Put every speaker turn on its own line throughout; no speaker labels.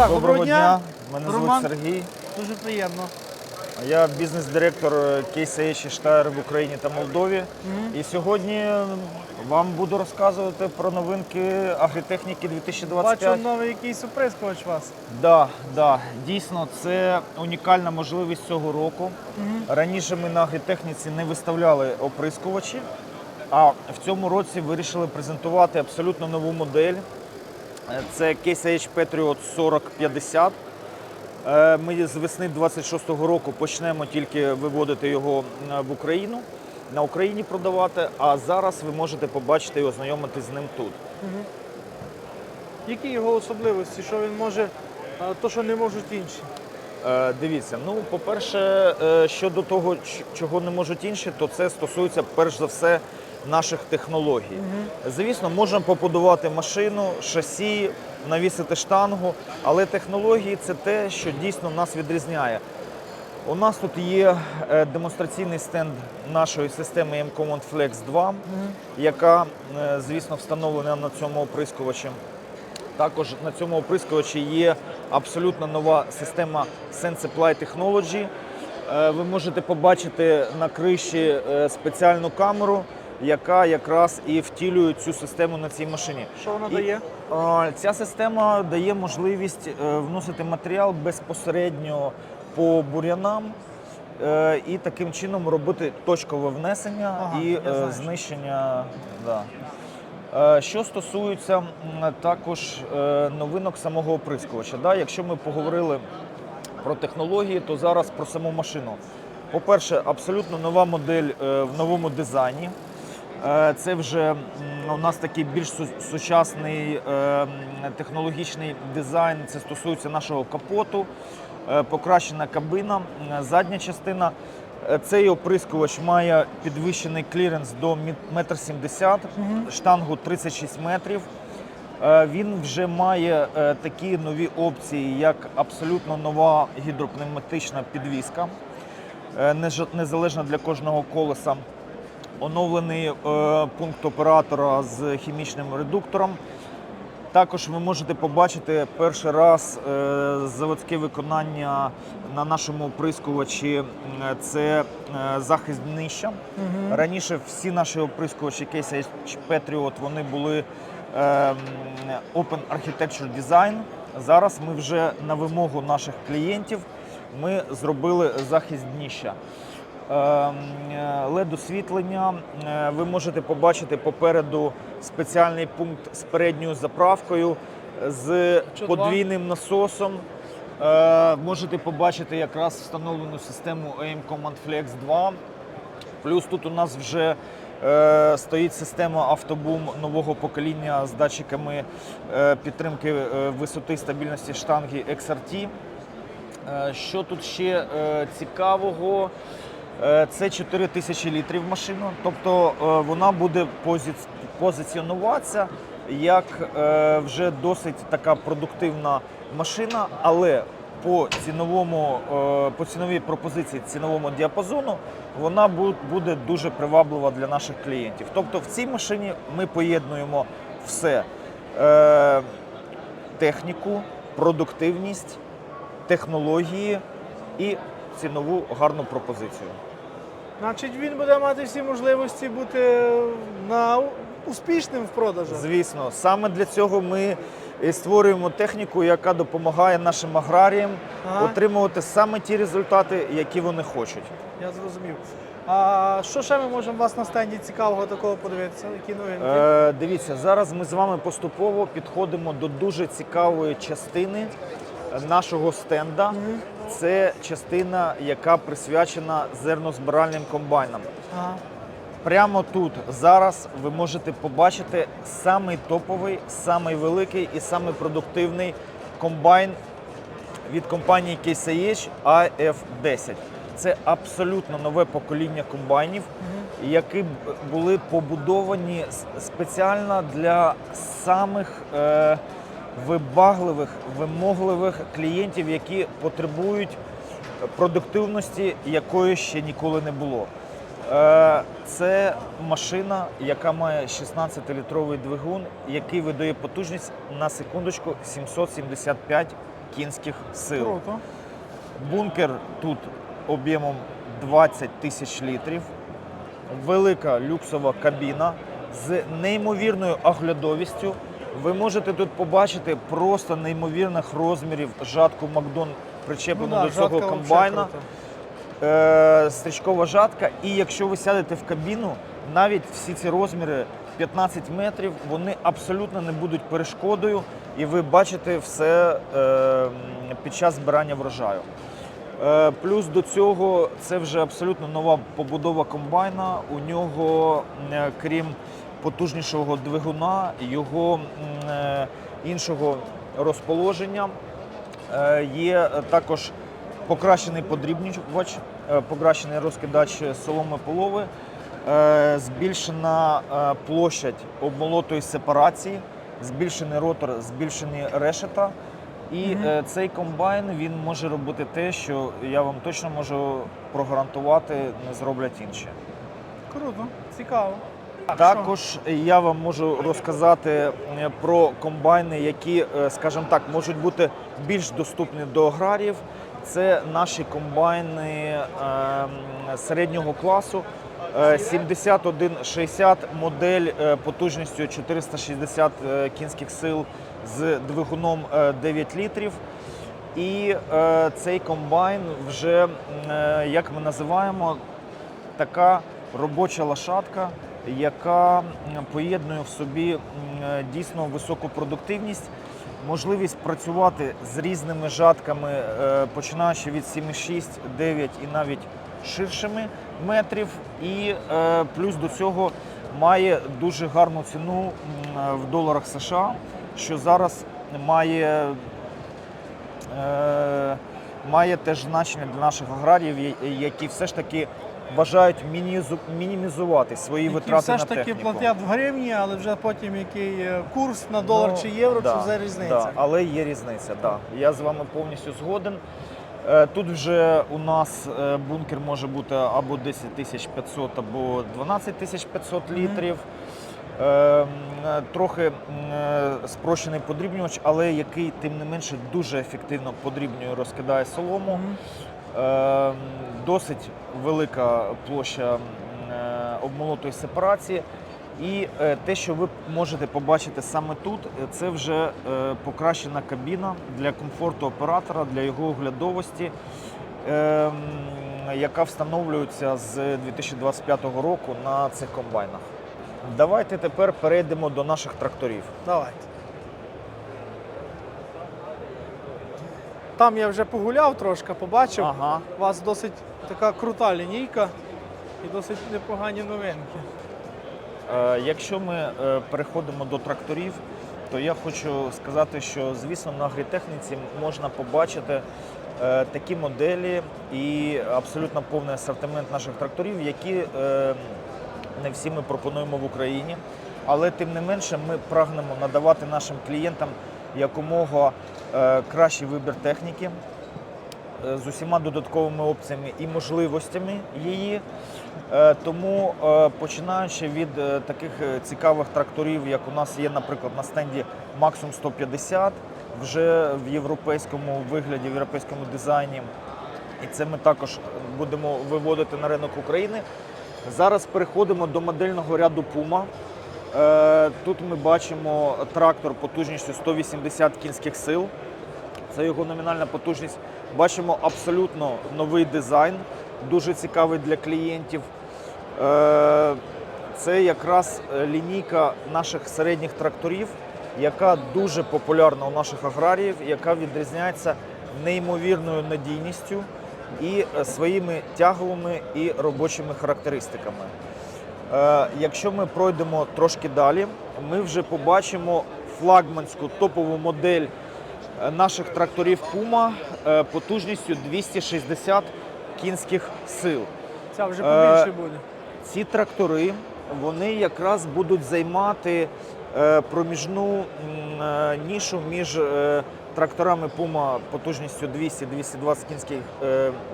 Так,
Доброго дня. Мене
Роман.
звуть Сергій.
Дуже приємно.
Я бізнес-директор KCH і Штайр в Україні та Молдові. І сьогодні вам буду розказувати про новинки агротехніки 2025.
Бачу новий якийсь оприскувач у вас.
Да, да, дійсно, це унікальна можливість цього року. Раніше ми на агротехніці не виставляли оприскувачі, а в цьому році вирішили презентувати абсолютно нову модель. Е, Це Case H Patriot 4050. Е, Ми з весни 26-го року почнемо тільки виводити його в Україну, на Україні продавати, а зараз ви можете побачити і ознайомитись з ним тут.
Які його особливості? Що він може, то, що не можуть інші?
Е, Дивіться, ну по-перше, щодо того, чого не можуть інші, то це стосується перш за все наших технологій. Звісно, можна побудувати машину, шасі, навісити штангу, але технології це те, що дійсно нас відрізняє. У нас тут є е, демонстраційний стенд нашої системи M-Command Flex 2, яка, е, звісно, встановлена на цьому оприскувачі. Також на цьому оприскувачі є абсолютно нова система SenseApply Technology. Е, Ви можете побачити на криші спеціальну камеру, яка якраз і втілює цю систему на цій машині.
Що вона
І,
дає?
е, Ця система дає можливість е, вносити матеріал безпосередньо по бур'янам е, і таким чином робити точкове внесення
Ага,
і е, знищення. Да. Е, Що стосується також е, новинок самого оприскувача, да, якщо ми поговорили про технології, то зараз про саму машину. По-перше, абсолютно нова модель в новому дизайні. Е, Це вже у нас такий більш сучасний е, технологічний дизайн. Це стосується нашого капоту, е, покращена кабина, задня частина. Цей оприскувач має підвищений кліренс до 1,70 м, штангу 36 метрів. Він вже має такі нові опції, як абсолютно нова гідропневматична підвіска, е, незалежна для кожного колеса. Оновлений е, пункт оператора з хімічним редуктором. Також ви можете побачити перший раз е, заводське виконання на нашому оприскувачі. Це е, захист днища. Раніше всі наші оприскувачі Case H Patriot вони були Open Architecture Design. Зараз ми вже на вимогу наших клієнтів ми зробили захист дніща. Led освітлення. Е, Ви можете побачити попереду спеціальний пункт з передньою заправкою, з подвійним насосом. Е, Можете побачити якраз встановлену систему AIM Command Flex 2. Плюс тут у нас вже е, стоїть система автобум нового покоління з датчиками е, підтримки е, висоти стабільності штанги XRT. Е, Що тут ще е, цікавого? Е, Це 4 тисячі літрів машина, тобто е, вона буде позі- позиціонуватися як е, вже досить така продуктивна машина, але по ціновому по ціновій пропозиції ціновому діапазону вона буде дуже приваблива для наших клієнтів. Тобто в цій машині ми поєднуємо все: техніку, продуктивність технології і цінову гарну пропозицію.
Значить, він буде мати всі можливості бути на успішним в продажах.
Звісно, саме для цього ми і створюємо техніку, яка допомагає нашим аграріям
Ага.
отримувати саме ті результати, які вони хочуть.
Я зрозумів. А що ще ми можемо вас на стенді цікавого такого подивитися? Які новинки?
Е, дивіться, зараз ми з вами поступово підходимо до дуже цікавої частини нашого стенда. Це частина, яка присвячена зернозбиральним комбайнам.
Ага.
Прямо тут зараз ви можете побачити самий топовий, самий великий і самий продуктивний комбайн від компанії KCH AF10. Це абсолютно нове покоління комбайнів, які б- були побудовані спеціально для самих е, вибагливих, вимогливих клієнтів, які потребують продуктивності, якої ще ніколи не було. Е, Це машина, яка має 16-літровий двигун, який видає потужність на секундочку 775 кінських сил.
Круто.
Бункер тут об'ємом 20 тисяч літрів. Велика люксова кабіна з неймовірною оглядовістю. Ви можете тут побачити просто неймовірних розмірів жатку Макдон причеплену
Ну да,
до цього комбайна. Е, стрічкова жатка. І якщо ви сядете в кабіну, навіть всі ці розміри 15 метрів, вони абсолютно не будуть перешкодою, і ви бачите все е, під час збирання врожаю. Е, Плюс до цього це вже абсолютно нова побудова комбайна. У нього, м, крім потужнішого двигуна, його е, іншого розположення, е, є також покращений подрібнювач, е, покращений розкидач соломи полови, е, збільшена е, площадь обмолотої сепарації, збільшений ротор, збільшені решета. І е, цей комбайн він може робити те, що я вам точно можу прогарантувати, не зроблять інші.
Круто, цікаво. Так,
Також я вам можу розказати е, про комбайни, які, е, скажімо так, можуть бути більш доступні до аграріїв. Це наші комбайни е, середнього класу. Е, 7160 модель е, потужністю 460 е, кінських сил з двигуном е, 9 літрів. І цей комбайн вже, як ми називаємо, така робоча лошадка, яка поєднує в собі дійсно високу продуктивність, можливість працювати з різними жатками, е, починаючи від 7,6, 9 і навіть ширшими метрів. І е, плюс до цього має дуже гарну ціну в доларах США, що зараз має е, має теж значення для наших аграріїв, які все ж таки бажають мінімізувати свої
Які
витрати
все
на
ж таки
техніку.
платять в гривні, але вже потім який е, курс на долар
Ну,
чи євро,
да,
це вже різниця.
Да, але є різниця, да. Я з вами повністю згоден. Е, Тут вже у нас е, бункер може бути або 10 тисяч 500, або 12 тисяч 500 літрів. Е, м, е, Трохи спрощений подрібнювач, але який тим не менше дуже ефективно подрібнює, розкидає солому.
Мгм.
Е, Досить велика площа е, обмолотої сепарації. І е, те, що ви можете побачити саме тут, е, це вже покращена кабіна для комфорту оператора, для його оглядовості, е, яка встановлюється з 2025 року на цих комбайнах. Давайте тепер перейдемо до наших тракторів.
Давайте. Там я вже погуляв трошки, побачив.
Ага.
У вас досить така крута лінійка і досить непогані новинки.
Е, Якщо ми е, переходимо до тракторів, то я хочу сказати, що звісно на агрітехніці можна побачити е, такі моделі і абсолютно повний асортимент наших тракторів, які е, не всі ми пропонуємо в Україні. Але тим не менше ми прагнемо надавати нашим клієнтам якомога кращий вибір техніки е, з усіма додатковими опціями і можливостями її. Е, Тому е, починаючи від е, таких е, цікавих тракторів, як у нас є, наприклад, на стенді Maxum 150, вже в європейському вигляді, в європейському дизайні. І це ми також будемо виводити на ринок України. Зараз переходимо до модельного ряду Puma. Е, Тут ми бачимо трактор потужністю 180 кінських сил. Це його номінальна потужність. Бачимо абсолютно новий дизайн, дуже цікавий для клієнтів. Е, Це якраз е, лінійка наших середніх тракторів, яка дуже популярна у наших аграріїв, яка відрізняється неймовірною надійністю і своїми тяговими і робочими характеристиками. Е, Якщо ми пройдемо трошки далі, ми вже побачимо флагманську топову модель е, наших тракторів Puma е, потужністю 260 кінських сил.
Ця вже побільше буде.
Ці трактори вони якраз будуть займати проміжну нішу між тракторами Puma потужністю 200-220 кінських,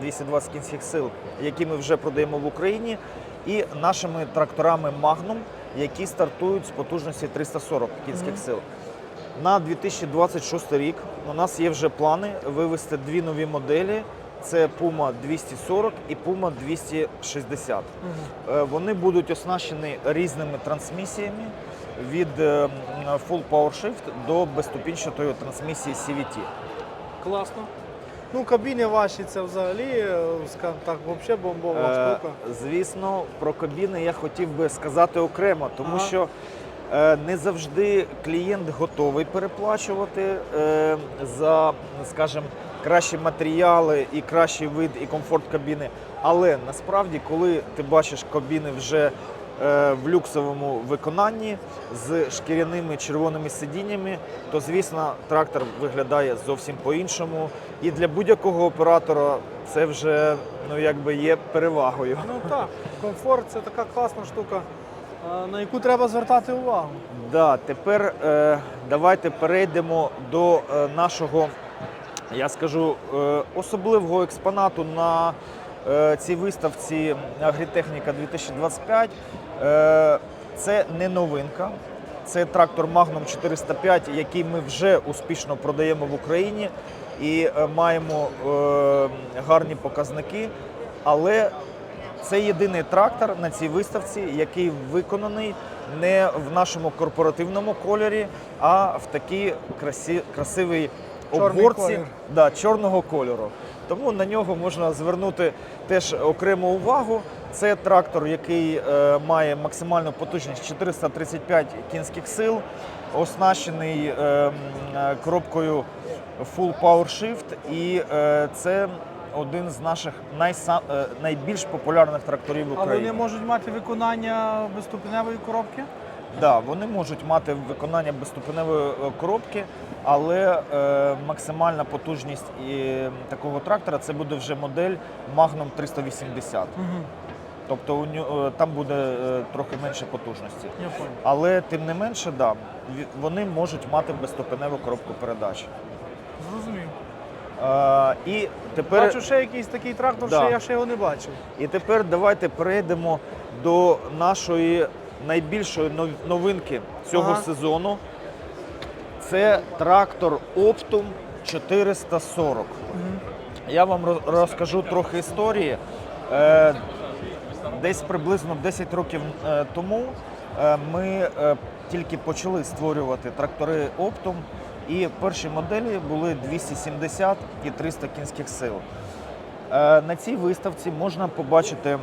220 кінських сил, які ми вже продаємо в Україні, і нашими тракторами Magnum, які стартують з потужності 340 кінських сил. На 2026 рік у нас є вже плани вивести дві нові моделі. Це Puma 240 і Puma 260.
Мгм.
Е, Вони будуть оснащені різними трансмісіями від е, Full Power Shift до безступінчатої трансмісії CVT.
Класно. Ну, кабіни ваші це взагалі, е, скажімо так, взагалі бомбова
Е. Звісно, про кабіни я хотів би сказати окремо, тому
Ага.
що е, не завжди клієнт готовий переплачувати е, за, скажімо, кращі матеріали і кращий вид і комфорт кабіни. Але насправді, коли ти бачиш кабіни вже е, в люксовому виконанні з шкіряними червоними сидіннями, то звісно трактор виглядає зовсім по-іншому. І для будь-якого оператора це вже ну якби є перевагою.
Ну так, комфорт це така класна штука, е, на яку треба звертати увагу.
Да, тепер е, давайте перейдемо до е, нашого, я скажу, е, особливого експонату на е, цій виставці Агрітехніка 2025. Е, це не новинка. Це трактор Magnum 405, який ми вже успішно продаємо в Україні і е, маємо е, гарні показники. Але це єдиний трактор на цій виставці, який виконаний не в нашому корпоративному кольорі, а в такій красивій обгорці да, чорного кольору. Тому на нього можна звернути теж окрему увагу. Це трактор, який е, має максимальну потужність 435 кінських сил, оснащений е, коробкою Full Power Shift, і е, це один з наших найса, е, найбільш популярних тракторів в
А
Україні.
вони можуть мати виконання безступеневої коробки?
Да, вони можуть мати виконання безступеневої е, коробки, але е, максимальна потужність і такого трактора це буде вже модель Magnum 380.
Угу.
Тобто у нього, там буде е, трохи менше потужності.
Я понял.
Але тим не менше, да, ві- вони можуть мати безступеневу коробку передач.
Зрозумів.
Е, і тепер
Бачу ще якийсь такий трактор,
Да.
що я ще його не бачив.
І тепер давайте перейдемо до нашої найбільшої новинки цього
Ага.
сезону. Це трактор Optum 440. Я вам розкажу трохи історії. Е, Десь приблизно 10 років е, тому е, ми тільки почали створювати трактори Optum, і перші моделі були 270 і 300 кінських сил. Е, На цій виставці можна побачити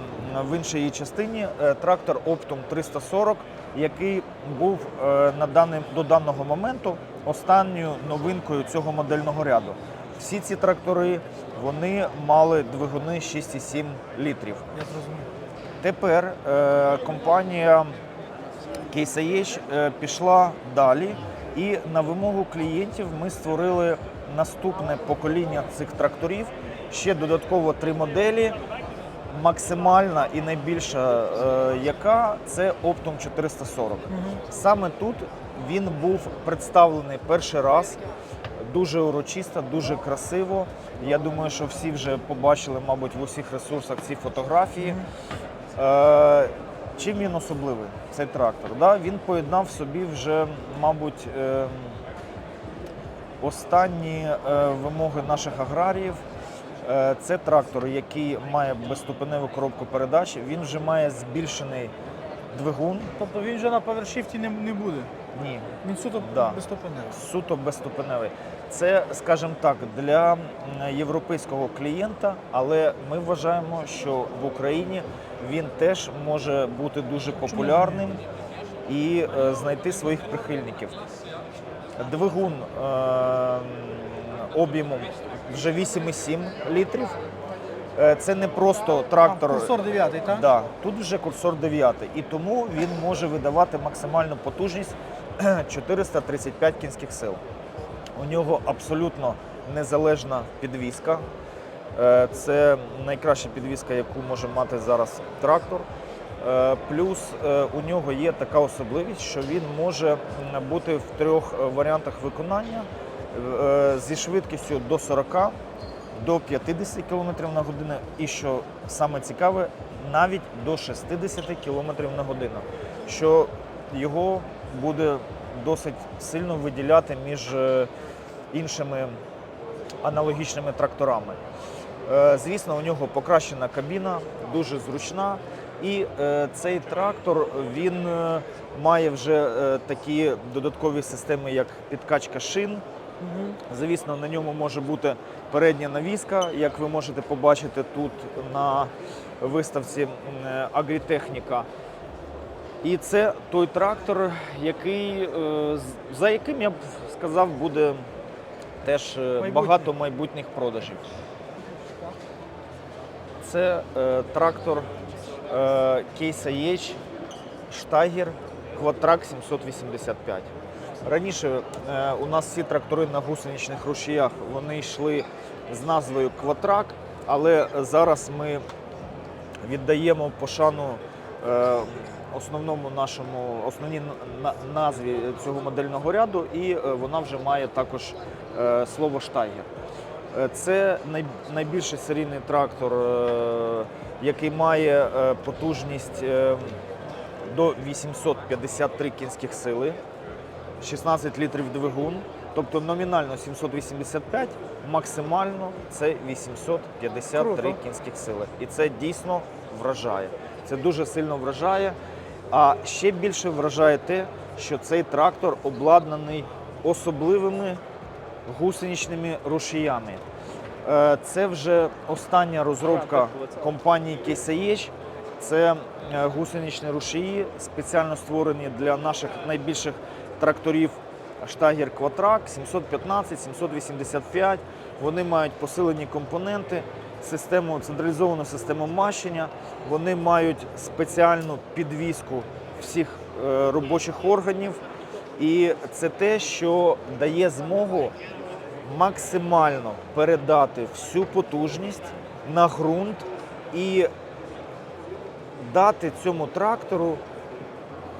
в іншій її частині е, трактор Optum 340, який був е, на даний, до даного моменту останньою новинкою цього модельного ряду. Всі ці трактори вони мали двигуни 6,7 літрів.
Я зрозумів.
Тепер е, компанія е, пішла далі, і на вимогу клієнтів ми створили наступне покоління цих тракторів. Ще додатково три моделі. Максимальна і найбільша, е, яка це Optum 440. Саме тут він був представлений перший раз. Дуже урочисто, дуже красиво. Я думаю, що всі вже побачили, мабуть, в усіх ресурсах ці фотографії. Е, чим він особливий, цей трактор? Да? Він поєднав в собі вже, мабуть, е, останні е, вимоги наших аграріїв. Е, це трактор, який має безступеневу коробку передач. Він вже має збільшений двигун.
Тобто він вже на повершіфті не, не буде.
Ні,
Він суто
Да.
безступеневий.
суто безступеневий. Це, скажімо так, для європейського клієнта, але ми вважаємо, що в Україні він теж може бути дуже популярним і е, знайти своїх прихильників. Двигун е, об'ємом вже 8,7 літрів. Е, Це не просто трактор.
А, курсор 9, так?
Да, тут вже курсор 9, і тому він може видавати максимальну потужність 435 кінських сил. У нього абсолютно незалежна підвізка. Е, Це найкраща підвізка, яку може мати зараз трактор. Е, Плюс е, у нього є така особливість, що він може бути в трьох е, варіантах виконання зі швидкістю до 40, до 50 км на годину. І що саме цікаве, навіть до 60 км на годину, що його буде досить сильно виділяти між іншими аналогічними тракторами. Звісно, у нього покращена кабіна, дуже зручна. І е, цей трактор він е, має вже е, такі додаткові системи, як підкачка шин. Звісно, на ньому може бути передня навіска, як ви можете побачити тут на виставці е, Агрітехніка. І це той трактор, який, е, за яким я б сказав, буде теж е,
Майбутнє.
багато майбутніх продажів. Це е, трактор е, Case IH Steiger Quatrac 785. Раніше е, у нас всі трактори на гусеничних рушіях вони йшли з назвою Quatrac, але зараз ми віддаємо пошану е, основному нашому основній назві цього модельного ряду, і вона вже має також слово штайгер. Е, Це найбільший серійний трактор, е, який має е, потужність до 853 кінських сили, 16 літрів двигун. Тобто номінально 785, максимально це 853
Круто.
кінських сили. І це дійсно вражає. Це дуже сильно вражає. А ще більше вражає те, що цей трактор обладнаний особливими гусеничними рушіями. Е, Це вже остання розробка компанії KSH. Це е, гусеничні рушії, спеціально створені для наших найбільших тракторів Штагер Quatrac 715, 785. Вони мають посилені компоненти, систему, централізовану систему мащення. Вони мають спеціальну підвіску всіх е, робочих органів. І це те, що дає змогу максимально передати всю потужність на ґрунт і дати цьому трактору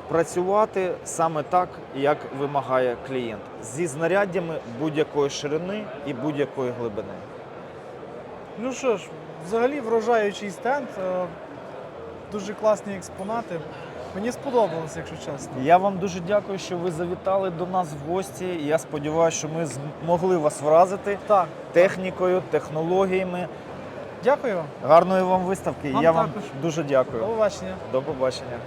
працювати саме так, як вимагає клієнт, зі знаряддями будь-якої ширини і будь-якої глибини.
Ну що ж, взагалі вражаючий стенд, е, дуже класні експонати. Мені сподобалось, якщо чесно.
Я вам дуже дякую, що ви завітали до нас в гості. Я сподіваюся, що ми змогли вас вразити
Так,
технікою, технологіями.
дякую.
Гарної вам виставки.
Вам
Я вам
дуже
дуже
До
дякую.
побачення.
До побачення.